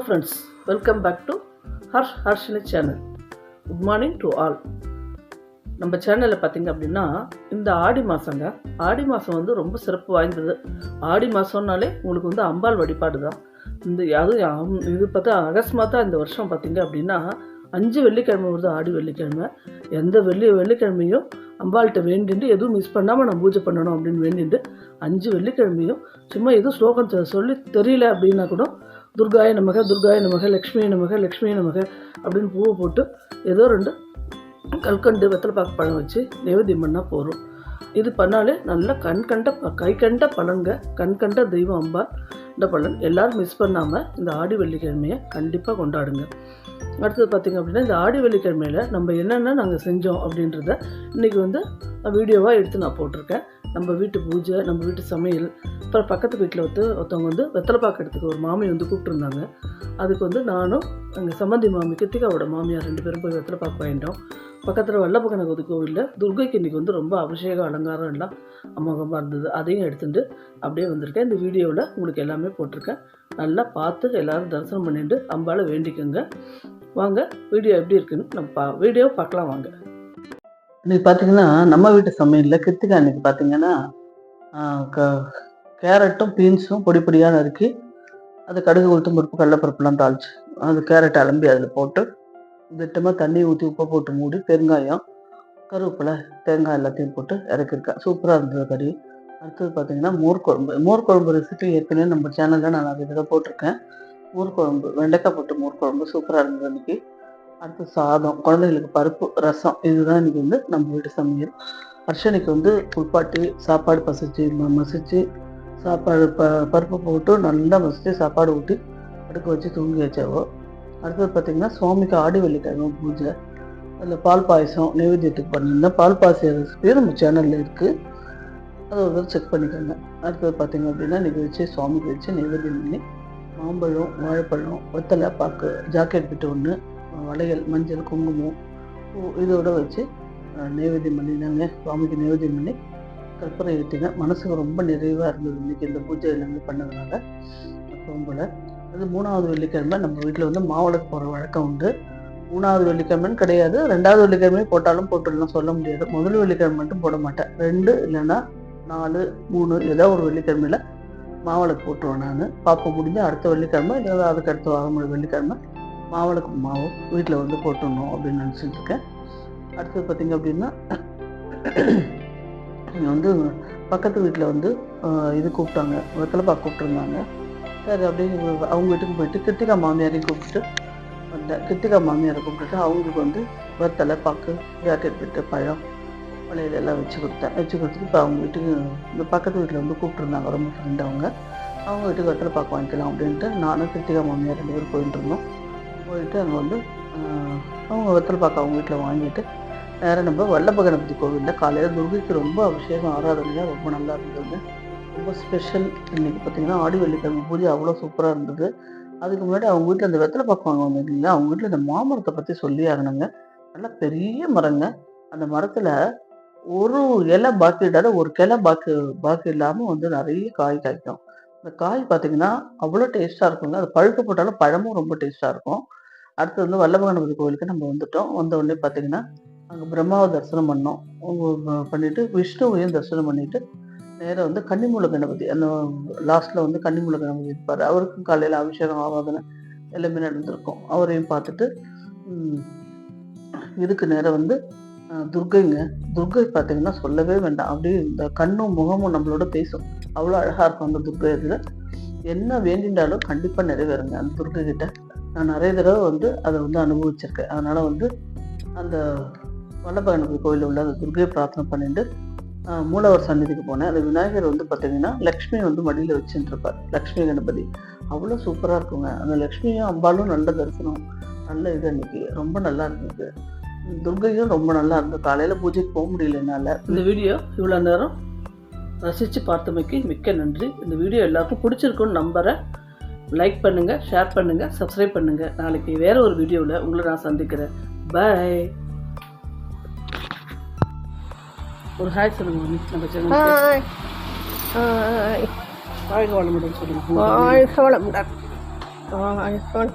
Friends welcome back to Harsh Harshini channel good morning to all நம்ம சேனலில் பார்த்தீங்க அப்படின்னா இந்த ஆடி மாதங்க ஆடி மாதம் வந்து ரொம்ப சிறப்பு வாய்ந்தது. ஆடி மாதம்னாலே உங்களுக்கு வந்து அம்பாள் வழிபாடு தான் இந்த அதுவும் அம்- இது பார்த்தா அகஸ்மாத்தாக இந்த வருஷம் பார்த்திங்க அப்படின்னா அஞ்சு வெள்ளிக்கிழமை வருது ஆடி வெள்ளிக்கிழமை. எந்த வெள்ளி வெள்ளிக்கிழமையும் அம்பாள்கிட்ட வேண்டிட்டு எதுவும் மிஸ் பண்ணாமல் நான் பூஜை பண்ணணும் அப்படின்னு வேண்டிட்டு அஞ்சு வெள்ளிக்கிழமையும் சும்மா எதுவும் ஸ்லோகம் சொல்லி தெரியல அப்படின்னா கூட துர்காய நமக துர்காய நமக லக்ஷ்மி நமக லக்ஷ்மி நமக அப்படின்னு பூவை போட்டு ஏதோ ரெண்டு கல்கண்டு வெத்தலைப்பாக்கு பழம் வச்சு நைவேத்தியம் பண்ணால் போதும். இது பண்ணாலே நல்ல கண் கண்ட ப- கை கண்ட பழங்க கண் கண்ட தெய்வம் அம்பா இந்த பலன் எல்லாரும் மிஸ் பண்ணாமல் இந்த ஆடி வெள்ளிக்கிழமையை கண்டிப்பாக கொண்டாடுங்க. அடுத்தது பார்த்திங்க அப்படின்னா இந்த ஆடி வெள்ளிக்கிழமையில் நம்ம என்னென்ன நாங்கள் செஞ்சோம் அப்படின்றத இன்றைக்கி வந்து வீடியோவாக எடுத்து நான் போட்டிருக்கேன். நம்ம வீட்டு பூஜை நம்ம வீட்டு சமையல். அப்புறம் பக்கத்து வீட்டில் வந்து ஒருத்தவங்க வந்து வெத்தலைப்பாக்கு எடுத்துக்க ஒரு மாமி வந்து கூப்பிட்டுருந்தாங்க. அதுக்கு வந்து நானும் எங்கள் சம்மந்தி மாமி கிருத்திகாவோட மாமியார் ரெண்டு பேரும் போய் வெத்தலைப்பாக்கு வாங்கிட்டோம். பக்கத்தில் வல்லபகனகதி கோவிலில் துர்கைக்கு இன்றைக்கி வந்து ரொம்ப அபிஷேகம் அலங்காரம் எல்லாம் அமோகமாக இருந்தது. அதையும் எடுத்துட்டு அப்படியே வந்திருக்கேன். இந்த வீடியோவில் உங்களுக்கு எல்லாமே போட்டிருக்கேன். நல்லா பார்த்து எல்லாரும் தரிசனம் பண்ணிட்டு அம்பால வேண்டிக்கோங்க. வாங்க வீடியோ எப்படி இருக்குன்னு நம்ம பா வீடியோ பார்க்கலாம் வாங்க. இன்னைக்கு பார்த்தீங்கன்னா நம்ம வீட்டு சமையலில் கிருத்திகா இன்னைக்கு பார்த்தீங்கன்னா க கேரட்டும் பீன்ஸும் பொடி பொடியாக நறுக்கி அது கடுகு உளுத்தம் பருப்பு கடலைப்பருப்புலாம் தாளிச்சு அது கேரட் அலம்பி அதில் போட்டு திட்டமாக தண்ணி ஊற்றி உப்பை போட்டு மூடி பெருங்காயம் கருவேப்பிலை தேங்காய் எல்லாத்தையும் போட்டு இறக்கிருக்கேன் சூப்பராக இருந்தது கறி. அடுத்தது பார்த்தீங்கன்னா மோர் குழம்பு. மோர் குழம்பு ரெசிபி ஏற்கனவே நம்ம சேனலில் நான் நிறைய தடவை போட்டிருக்கேன். மோர் குழம்பு வெண்டைக்காய் போட்டு மோர் குழம்பு சூப்பராக இருந்தது அன்றைக்கி அடுத்து சாதம் குழந்தைகளுக்கு பருப்பு ரசம் இதுதான் இன்னைக்கு வந்து நம்ம வீட்டு சமையல். ஹர்ஷனுக்கு வந்து குளிப்பாட்டி சாப்பாடு பசிச்சு மசிச்சு சாப்பாடு ப பருப்பு போட்டு நல்லா மசிச்சு சாப்பாடு ஊட்டி அடுக்க வச்சு தூங்கி வச்சாவோ. அடுத்தது பார்த்திங்கன்னா சுவாமிக்கு ஆடி வெள்ளிக்கிழமை பூஜை. அதில் பால் பாயசம் நைவேத்தியத்துக்கு பண்ணியிருந்தேன் பால் பாயசம் ரெசிபி நம்ம சேனலில் இருக்குது அதை ஒரு செக் பண்ணிக்கோங்க. அடுத்தது பார்த்திங்க அப்படின்னா இன்றைக்கி வச்சு சுவாமிக்கு வச்சு நைவேத்தியம் பண்ணி மாம்பழம் வாழைப்பழம் வெத்தலை பாக்கு ஜாக்கெட் பிட்டு ஒன்று வளையல் மஞ்சள் குங்குமம் இதோட வச்சு நைவேத்தியம் பண்ணினாங்க சுவாமிக்கு நைவேத்தியம் பண்ணி கற்பனை ஏற்றிங்க மனசுக்கு ரொம்ப நிறைவாக இருந்தது இன்றைக்கி இந்த பூஜை எல்லாமே பண்ணதுனால. எப்பவும் போல். அது மூணாவது வெள்ளிக்கிழமை நம்ம வீட்டில் வந்து மாவிளக்கு போகிற வழக்கம் உண்டு. மூணாவது வெள்ளிக்கிழமைன்னு கிடையாது. ரெண்டாவது வெள்ளிக்கிழமை போட்டாலும் போட்டுடலாம் சொல்ல முடியாது. முதல் வெள்ளிக்கிழமை மட்டும் போட மாட்டேன். ரெண்டு இல்லைன்னா நாலு மூணு ஏதோ ஒரு வெள்ளிக்கிழமையில மாவிளக்கு போட்டுருவேன் நான். பார்ப்ப முடிஞ்சு அடுத்த வெள்ளிக்கிழமை இல்லை அதுக்கு அடுத்த வாரம் வெள்ளிக்கிழமை. மாவிளக்கு மாவு வீட்டில் வந்து போட்டுடணும் அப்படின்னு நினச்சிட்டுருக்கேன் அடுத்தது பார்த்தீங்க அப்படின்னா நீங்கள் வந்து பக்கத்து வீட்டில் வந்து இது கூப்பிட்டாங்க. வெத்தலைப்பா கூப்பிட்டுருந்தாங்க. சரி அப்படியே அவங்க வீட்டுக்கு போயிட்டு கிருத்திகா மாமியாரையும் கூப்பிட்டு வந்தேன். கிருத்திகா மாமியாரை கூப்பிட்டுட்டு அவங்களுக்கு வந்து வெத்தலை பாக்கு ஜாக்கெட் பிட்டு பழம் வளையல் எல்லாம் வச்சு கொடுத்தேன். வச்சு கொடுத்துட்டு இப்போ அவங்க வீட்டுக்கு இந்த பக்கத்து வீட்டில் வந்து கூப்பிட்டுருந்தாங்க. ரொம்ப ஃப்ரெண்ட் அவங்க. அவங்க வீட்டுக்கு வெத்தலை பாக்கு வாங்கிக்கலாம் அப்படின்ட்டு நானும் கிருத்திகா மாமியார் ரெண்டு பேரும் போயிட்டு இருந்தோம். போயிட்டு அங்கே வந்து அவங்க வெத்தலை பார்க்க அவங்க வீட்டில் வாங்கிட்டு நேராக நம்ம வல்லப்ப கணபதி கோவிலில் காலையில் துர்கைக்கு ரொம்ப அபிஷேகம் ஆராதனையாக ரொம்ப நல்லா இருந்தது. ரொம்ப ஸ்பெஷல் இன்றைக்கி பார்த்தீங்கன்னா ஆடி வெள்ளிக்கிழமை பூஜை அவ்வளோ சூப்பராக இருந்தது. அதுக்கு முன்னாடி அவங்க வீட்டில் அந்த வெத்தலை பாக்கு வாங்க வந்தோம் இல்லைங்களா? அவங்க வீட்டில் அந்த மாமரத்தை பற்றி சொல்லி ஆகணுங்க. நல்லா பெரிய மரங்க. அந்த மரத்தில் ஒரு இலை பாக்கி இல்லாத ஒரு கிளை பாக்கி பாக்கி இல்லாமல் வந்து நிறைய காய் காய்க்கும். அந்த காய் பார்த்தீங்கன்னா அவ்வளோ டேஸ்ட்டாக இருக்குங்க. அது பழுக்க போட்டாலும் பழமும் ரொம்ப டேஸ்ட்டாக இருக்கும். அடுத்து வந்து வல்லபகணபதி கோவிலுக்கு நம்ம வந்துட்டோம். வந்த உடனே பார்த்தீங்கன்னா அங்கே பிரம்மாவை தரிசனம் பண்ணோம். பண்ணிவிட்டு பண்ணிட்டு விஷ்ணுவையும் தரிசனம் பண்ணிட்டு நேராக வந்து கன்னிமூல கணபதி அந்த லாஸ்ட்ல வந்து கன்னிமூல கணபதி இருப்பார். அவருக்கும் காலையில் அபிஷேகம் ஆவாதனை எல்லாமே நடந்திருக்கும். அவரையும் பார்த்துட்டு இதுக்கு நேரம் வந்து துர்கைங்க துர்க்கைங்க துர்க்கை பார்த்தீங்கன்னா சொல்லவே வேண்டாம். அப்படியே இந்த கண்ணும் முகமும் நம்மளோட பேசும். அவ்வளோ அழகாக இருக்கும் அந்த துர்க்கை இதில். என்ன வேண்டின்றாலும் கண்டிப்பாக நிறைவேறுங்க அந்த துர்கை கிட்ட. நான் நிறைய தடவை வந்து அதை வந்து அனுபவிச்சிருக்கேன். அதனால் வந்து அந்த வல்லபகணபதி கோயிலில் உள்ள அந்த துர்கையை பிரார்த்தனை பண்ணிட்டு மூலவர் சந்நிதிக்கு போனேன். அந்த விநாயகர் வந்து பார்த்தீங்கன்னா லக்ஷ்மி வந்து மடியில் வச்சுட்டுருப்பார். லக்ஷ்மி கணபதி. அவ்வளோ சூப்பராக இருக்குங்க. அந்த லக்ஷ்மியும் அம்பாலும் நல்ல தரிசனம் நல்ல இது அன்னைக்கு. ரொம்ப நல்லா இருந்தது. துர்க்கையும் ரொம்ப நல்லா இருந்தது காலையில் பூஜைக்கு போக முடியல என்னால். இந்த வீடியோ இவ்வளோ நேரம் ரசித்து பார்த்தமைக்கு மிக்க நன்றி. இந்த வீடியோ எல்லாருக்கும் பிடிச்சிருக்குன்னு நம்புகிறேன் லைக் பண்ணுங்கள் ஷேர் பண்ணுங்கள் சப்ஸ்கிரைப் பண்ணுங்கள் நாளைக்கு வேற ஒரு வீடியோவில் உங்களை நான் சந்திக்கிறேன். பை ஒரு ஹாய் சொல்லுங்க நம்ம சேனல் வாழ்க வளமுடன் சொல்லுங்க. வாழ்க வளமுடன் Oh, iPhone.